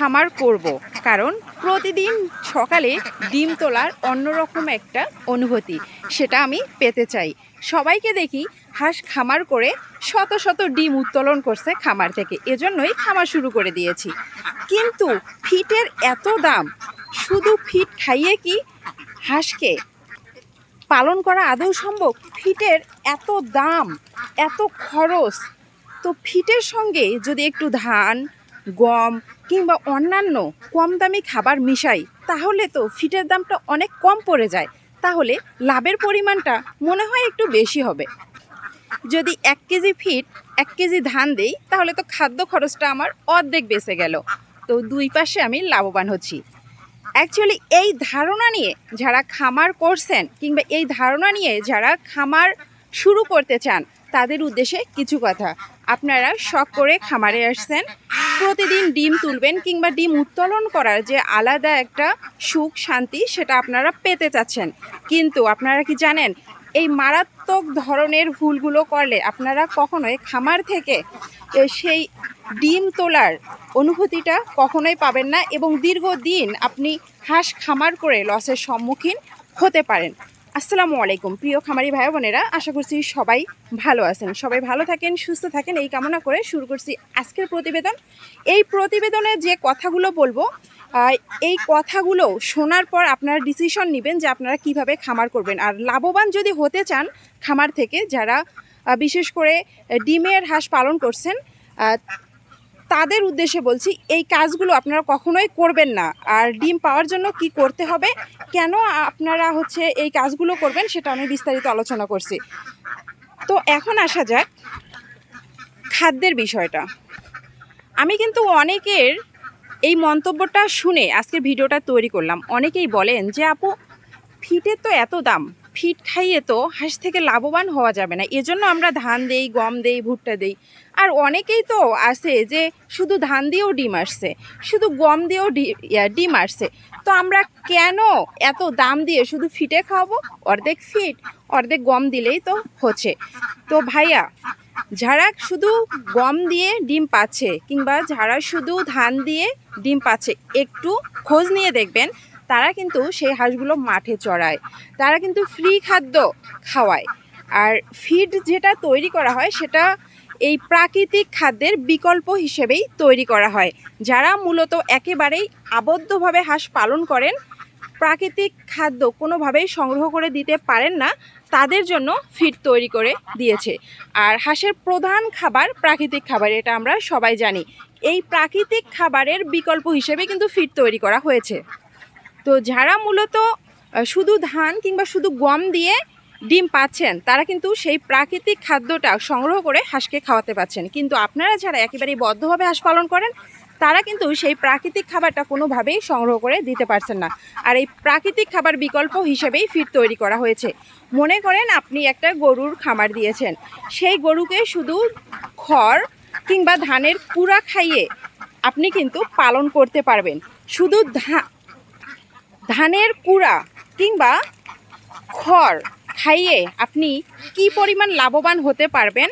খামার করব। কারণ প্রতিদিন সকালে ডিম তোলার অন্যরকম একটা অনুভূতি, সেটা আমি পেতে চাই। সবাইকে দেখি হাঁস খামার করে শত শত ডিম উত্তোলন করছে খামার থেকে। এজন্যই খামার শুরু করে দিয়েছি। কিন্তু ফিটের এত দাম, শুধু ফিট খাইয়ে কি হাঁসকে পালন করা আদৌ সম্ভব? ফিটের এত দাম, এত খরচ, তো ফিটের সঙ্গে যদি একটু ধান, গম কিংবা অন্যান্য কম দামি খাবার মিশাই, তাহলে তো ফিটের দামটা অনেক কম পড়ে যায়। তাহলে লাভের পরিমাণটা মনে হয় একটু বেশি হবে। যদি এক কেজি ফিট, এক কেজি ধান দেই, তাহলে তো খাদ্য খরচটা আমার অর্ধেক বেঁচে গেল। তো দুই পাশে আমি লাভবান হচ্ছি। অ্যাকচুয়ালি এই ধারণা নিয়ে যারা খামার করছেন কিংবা এই ধারণা নিয়ে যারা খামার শুরু করতে চান, তাদের উদ্দেশ্যে কিছু কথা। আপনারা শখ করে খামারে আসছেন প্রতিদিন ডিম তুলবেন কিংবা ডিম উত্তোলন করার যে আলাদা একটা সুখ শান্তি, সেটা আপনারা পেতে চাচ্ছেন। কিন্তু আপনারা কি জানেন, এই মারাত্মক ধরনের ভুলগুলো করলে আপনারা কখনোই খামার থেকে সেই ডিম তোলার অনুভূতিটা কখনোই পাবেন না এবং দীর্ঘদিন আপনি হাঁস খামার করে লসের সম্মুখীন হতে পারেন। আসসালামু আলাইকুম, প্রিয় খামারি ভাই বোনেরা, আশা করছি সবাই ভালো আছেন। সবাই ভালো থাকেন, সুস্থ থাকেন, এই কামনা করে শুরু করছি আজকের প্রতিবেদন। এই প্রতিবেদনে যে কথাগুলো বলব এই কথাগুলো শোনার পর আপনারা ডিসিশন নেবেন যে আপনারা কীভাবে খামার করবেন। আর লাভবান যদি হতে চান খামার থেকে, যারা বিশেষ করে ডিমের হাঁস পালন করছেন তাদের উদ্দেশ্যে বলছি, এই কাজগুলো আপনারা কখনোই করবেন না। আর ডিম পাওয়ার জন্য কি করতে হবে? কেন আপনারা হচ্ছে এই কাজগুলো করবেন সেটা আমি বিস্তারিত আলোচনা করছি। তো এখন আসা যাক খাদ্যের বিষয়টা। আমি কিন্তু অনেকের এই মন্তব্যটা শুনে আজকের ভিডিওটা তৈরি করলাম। অনেকেই বলেন যে, আপু, ফিটের তো এত দাম। ফিট খাইয়ে তো হাঁস থেকে লাভবান হওয়া যাবে না। এজন্য আমরা ধান দেই, গম দেই, ভুট্টা দেই। আর অনেকেই তো আছে যে শুধু ধান দিয়েও ডিম আসছে, শুধু গম দিয়েও ডিম আসছে। তো আমরা কেন এত দাম দিয়ে শুধু ফিটে খাওয়াবো? অর্ধেক ফিট, অর্ধেক গম দিলেই তো হচ্ছে। তো ভাইয়া, যারা শুধু গম দিয়ে ডিম পাচ্ছে কিংবা যারা শুধু ধান দিয়ে ডিম পাচ্ছে, একটু খোঁজ নিয়ে দেখবেন, তারা কিন্তু সেই হাঁসগুলো মাঠে চড়ায়। তারা কিন্তু ফ্রি খাদ্য খাওয়ায়। আর ফিড যেটা তৈরি করা হয়, সেটা এই প্রাকৃতিক খাদ্যের বিকল্প হিসেবেই তৈরি করা হয়, যারা মূলত একেবারেই আবদ্ধভাবে হাঁস পালন করেন। প্রাকৃতিক খাদ্য কোনোভাবেই সংগ্রহ করে দিতে পারেন না, তাদের জন্য ফিড তৈরি করে দিয়েছে। আর হাঁসের প্রধান খাবার প্রাকৃতিক খাবার, এটা আমরা সবাই জানি। এই প্রাকৃতিক খাবারের বিকল্প হিসেবে কিন্তু ফিড তৈরি করা হয়েছে। তো যারা মূলত শুধু ধান কিংবা শুধু গম দিয়ে ডিম পাচ্ছেন, তারা কিন্তু সেই প্রাকৃতিক খাদ্যটা সংগ্রহ করে হাঁসকে খাওয়াতে পাচ্ছেন। কিন্তু আপনারা যারা একেবারেই বদ্ধভাবে হাঁস পালন করেন, তারা কিন্তু সেই প্রাকৃতিক খাবারটা কোনোভাবেই সংগ্রহ করে দিতে পারছেন না। আর এই প্রাকৃতিক খাবার বিকল্প হিসেবেই ফিড তৈরি করা হয়েছে। মনে করেন আপনি একটা গরুর খামার দিয়েছেন। সেই গরুকে শুধু খড় কিংবা ধানের কুড়া খাইয়ে আপনি কিন্তু পালন করতে পারবেন। শুধু ধানের কুড়া কিংবা খড় খাইয়ে আপনি কি পরিমাণ লাভবান হতে পারবেন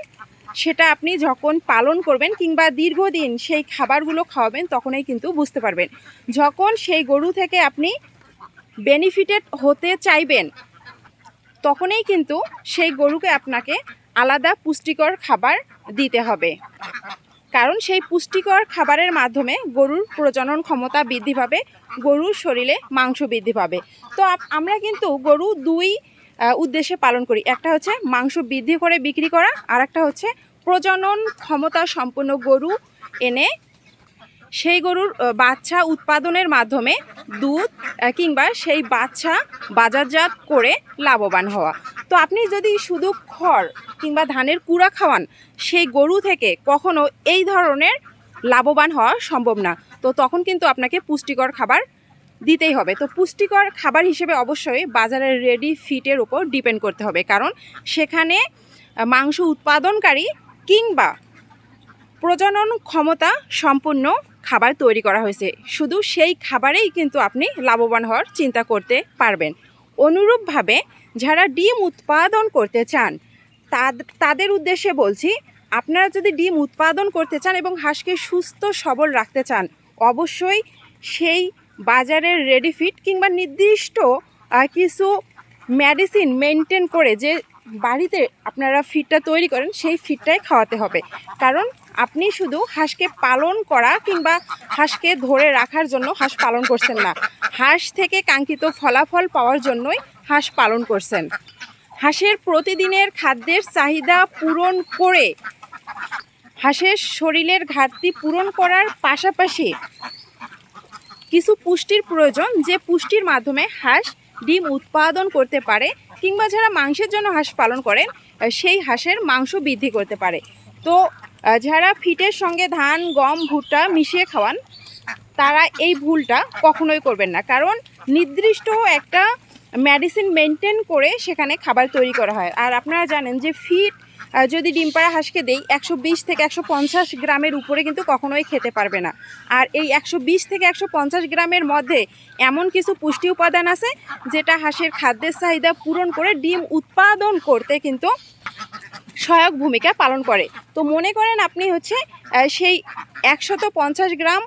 সেটা আপনি যখন পালন করবেন কিংবা দীর্ঘদিন সেই খাবারগুলো খাওয়াবেন তখনই কিন্তু বুঝতে পারবেন। যখন সেই গরু থেকে আপনি বেনিফিটেড হতে চাইবেন, তখনই কিন্তু সেই গরুকে আপনাকে আলাদা পুষ্টিকর খাবার দিতে হবে। কারণ সেই পুষ্টিকর খাবারের মাধ্যমে গরুর প্রজনন ক্ষমতা বৃদ্ধি পাবে, গরুর শরীরে মাংস বৃদ্ধি পাবে। তো আমরা কিন্তু গরু দুই উদ্দেশ্যে পালন করি। একটা হচ্ছে মাংস বৃদ্ধি করে বিক্রি করা আর একটা হচ্ছে প্রজনন ক্ষমতা সম্পন্ন গরু এনে সেই গরুর বাচ্চা উৎপাদনের মাধ্যমে দুধ কিংবা সেই বাচ্চা বাজারজাত করে লাভবান হওয়া। তো আপনি যদি শুধু খড় কিংবা ধানের কুড়া খাওয়ান, সেই গরু থেকে কখনো এই ধরনের লাভবান হওয়া সম্ভব না। তো তখন কিন্তু আপনাকে পুষ্টিকর খাবার দিতেই হবে। তো পুষ্টিকর খাবার হিসেবে অবশ্যই বাজারের রেডি ফিটের উপর ডিপেন্ড করতে হবে। কারণ সেখানে মাংস উৎপাদনকারী কিংবা প্রজনন ক্ষমতা সম্পূর্ণ খাবার তৈরি করা হয়েছে। শুধু সেই খাবারেই কিন্তু আপনি লাভবান হওয়ার চিন্তা করতে পারবেন। অনুরূপভাবে যারা ডিম উৎপাদন করতে চান তাদের উদ্দেশ্যে বলছি, আপনারা যদি ডিম উৎপাদন করতে চান এবং হাঁসকে সুস্থ সবল রাখতে চান, অবশ্যই সেই বাজারের রেডি ফিট কিংবা নির্দিষ্ট কিছু মেডিসিন মেনটেন করে যে বাড়িতে আপনারা ফিডটা তৈরি করেন, সেই ফিডটাই খাওয়াতে হবে। কারণ আপনি শুধু হাঁসকে পালন করা কিংবা হাঁসকে ধরে রাখার জন্য হাঁস পালন করছেন না। হাঁস থেকে কাঙ্ক্ষিত ফলাফল পাওয়ার জন্যই হাঁস পালন করছেন। হাঁসের প্রতিদিনের খাদ্যের চাহিদা পূরণ করে, হাঁসের শরীরের ঘাটতি পূরণ করার পাশাপাশি কিছু পুষ্টির প্রয়োজন যে পুষ্টির মাধ্যমে হাঁস ডিম উৎপাদন করতে পারে কিংবা যারা মাংসের জন্য হাঁস পালন করেন সেই হাঁসের মাংস বৃদ্ধি করতে পারে। তো যারা ফিটের সঙ্গে ধান, গম, ভুট্টা মিশিয়ে খাওয়ান, তারা এই ভুলটা কখনোই করবেন না। কারণ নির্দিষ্ট একটা মেডিসিন মেনটেন করে সেখানে খাবার তৈরি করা হয়। আর আপনারা জানেন যে ফিট যদি ডিম পাড়া হাঁসকে দেই, একশো বিশ থেকে একশো পঞ্চাশ গ্রামের উপরে কিন্তু কখনোই খেতে পারবে না। আর এই একশো বিশ থেকে একশো পঞ্চাশ গ্রামের মধ্যে এমন কিছু পুষ্টি উপাদান আছে, যেটা হাঁসের খাদ্যের চাহিদা পূরণ করে ডিম উৎপাদন করতে কিন্তু সহায়ক ভূমিকা পালন করে। তো মনে করেন আপনি হচ্ছে সেই একশত পঞ্চাশ গ্রাম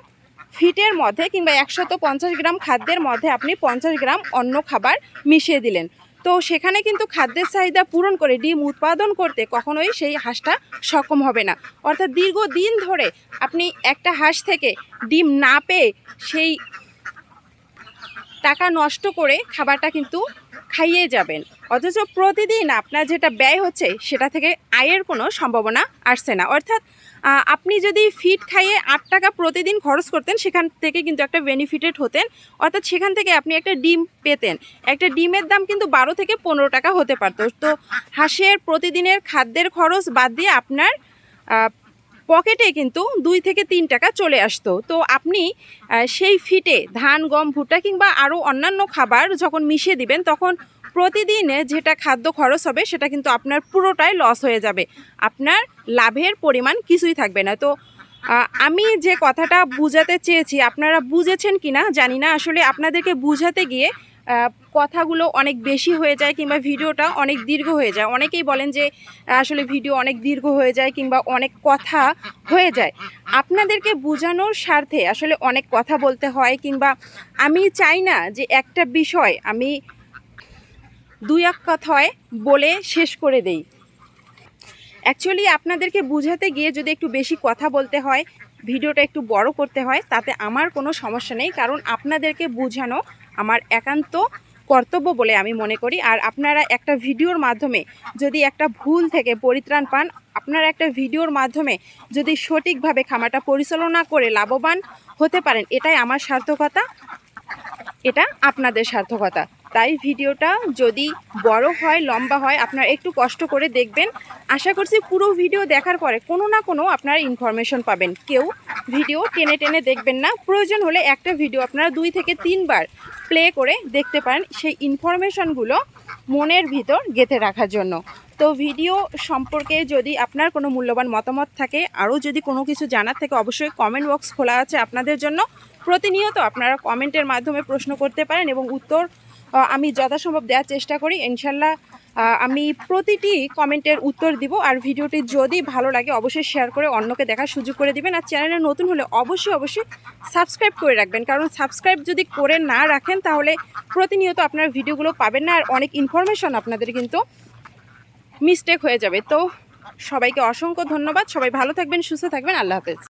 ফিটের মধ্যে কিংবা একশত পঞ্চাশ গ্রাম খাদ্যের মধ্যে আপনি পঞ্চাশ গ্রাম অন্য খাবার মিশিয়ে দিলেন। তো সেখানে কিন্তু খাদ্যের চাহিদা পূরণ করে ডিম উৎপাদন করতে কখনোই সেই হাঁসটা সক্ষম হবে না। অর্থাৎ দীর্ঘদিন ধরে আপনি একটা হাঁস থেকে ডিম না পেয়ে সেই টাকা নষ্ট করে খাবারটা কিন্তু খাইয়ে যাবেন। অথচ প্রতিদিন আপনার যেটা ব্যয় হচ্ছে সেটা থেকে আয়ের কোনো সম্ভাবনা আসছে না। অর্থাৎ আপনি যদি ফিট খাইয়ে আট টাকা প্রতিদিন খরচ করতেন, সেখান থেকে কিন্তু একটা বেনিফিটেড হতেন। অর্থাৎ সেখান থেকে আপনি একটা ডিম পেতেন। একটা ডিমের দাম কিন্তু বারো থেকে পনেরো টাকা হতে পারতো। তো হাঁসের প্রতিদিনের খাদ্যের খরচ বাদ দিয়ে আপনার পকেটে কিন্তু দুই থেকে তিন টাকা চলে আসতো। তো আপনি সেই ফিটে ধান, গম, ভুট্টা কিংবা আরও অন্যান্য খাবার যখন মিশিয়ে দিবেন, তখন প্রতিদিনে যেটা খাদ্য খরচ হবে, সেটা কিন্তু আপনার পুরোটাই লস হয়ে যাবে। আপনার লাভের পরিমাণ কিছুই থাকবে না। তো আমি যে কথাটা বুঝাতে চেয়েছি, আপনারা বুঝেছেন কি না জানি না। আসলে আপনাদেরকে বুঝাতে গিয়ে কথাগুলো অনেক বেশি হয়ে যায় কিংবা ভিডিওটা অনেক দীর্ঘ হয়ে যায়। অনেকেই বলেন যে, আসলে ভিডিও অনেক দীর্ঘ হয়ে যায় কিংবা অনেক কথা হয়ে যায়। আপনাদেরকে বোঝানোর স্বার্থে আসলে অনেক কথা বলতে হয় কিংবা আমি চাই না যে একটা বিষয় আমি দুই এক কথায় বলে শেষ করে দেই। অ্যাকচুয়ালি আপনাদেরকে বোঝাতে গিয়ে যদি একটু বেশি কথা বলতে হয়, ভিডিওটা একটু বড় করতে হয়, তাতে আমার কোনো সমস্যা নেই, কারণ আপনাদেরকে বোঝানো আমার একান্ত কর্তব্য বলে আমি মনে করি। আর আপনারা একটা ভিডিওর মাধ্যমে যদি একটা ভুল থেকে পরিত্রাণ পান, আপনারা একটা ভিডিওর মাধ্যমে যদি সঠিকভাবে খামারটা পরিচালনা করে লাভবান হতে পারেন, এটাই আমার সার্থকতা, এটা আপনাদের সার্থকতা। তাই ভিডিওটা যদি বড় হয়, লম্বা হয়, আপনারা একটু কষ্ট করে দেখবেন। আশা করছি পুরো ভিডিও দেখার পরে কোনো না কোনো আপনারা ইনফরমেশন পাবেন। কেউ ভিডিও টেনে টেনে দেখবেন না। প্রয়োজন হলে একটা ভিডিও আপনারা দুই থেকে তিনবার প্লে করে দেখতে পারেন সেই ইনফরমেশনগুলো মনের ভিতর গেঁথে রাখার জন্য। তো ভিডিও সম্পর্কে যদি আপনার কোনো মূল্যবান মতামত থাকে, আরও যদি কোনো কিছু জানার থেকে, অবশ্যই কমেন্ট বক্স খোলা আছে আপনাদের জন্য। প্রতিনিয়ত আপনারা কমেন্টের মাধ্যমে প্রশ্ন করতে পারেন এবং উত্তর আমি যথাসম্ভব দেওয়ার চেষ্টা করি। ইনশাল্লাহ আমি প্রতিটি কমেন্টের উত্তর দিব। আর ভিডিওটি যদি ভালো লাগে, অবশ্যই শেয়ার করে অন্যকে দেখার সুযোগ করে দিবেন। আর চ্যানেলে নতুন হলে অবশ্যই অবশ্যই সাবস্ক্রাইব করে রাখবেন। কারণ সাবস্ক্রাইব যদি করে না রাখেন, তাহলে প্রতিনিয়ত আপনার ভিডিওগুলো পাবেন না। আর অনেক ইনফরমেশন আপনাদের কিন্তু মিস্টেক হয়ে যাবে। তো সবাইকে অসংখ্য ধন্যবাদ। সবাই ভালো থাকবেন, সুস্থ থাকবেন। আল্লাহ হাফেজ।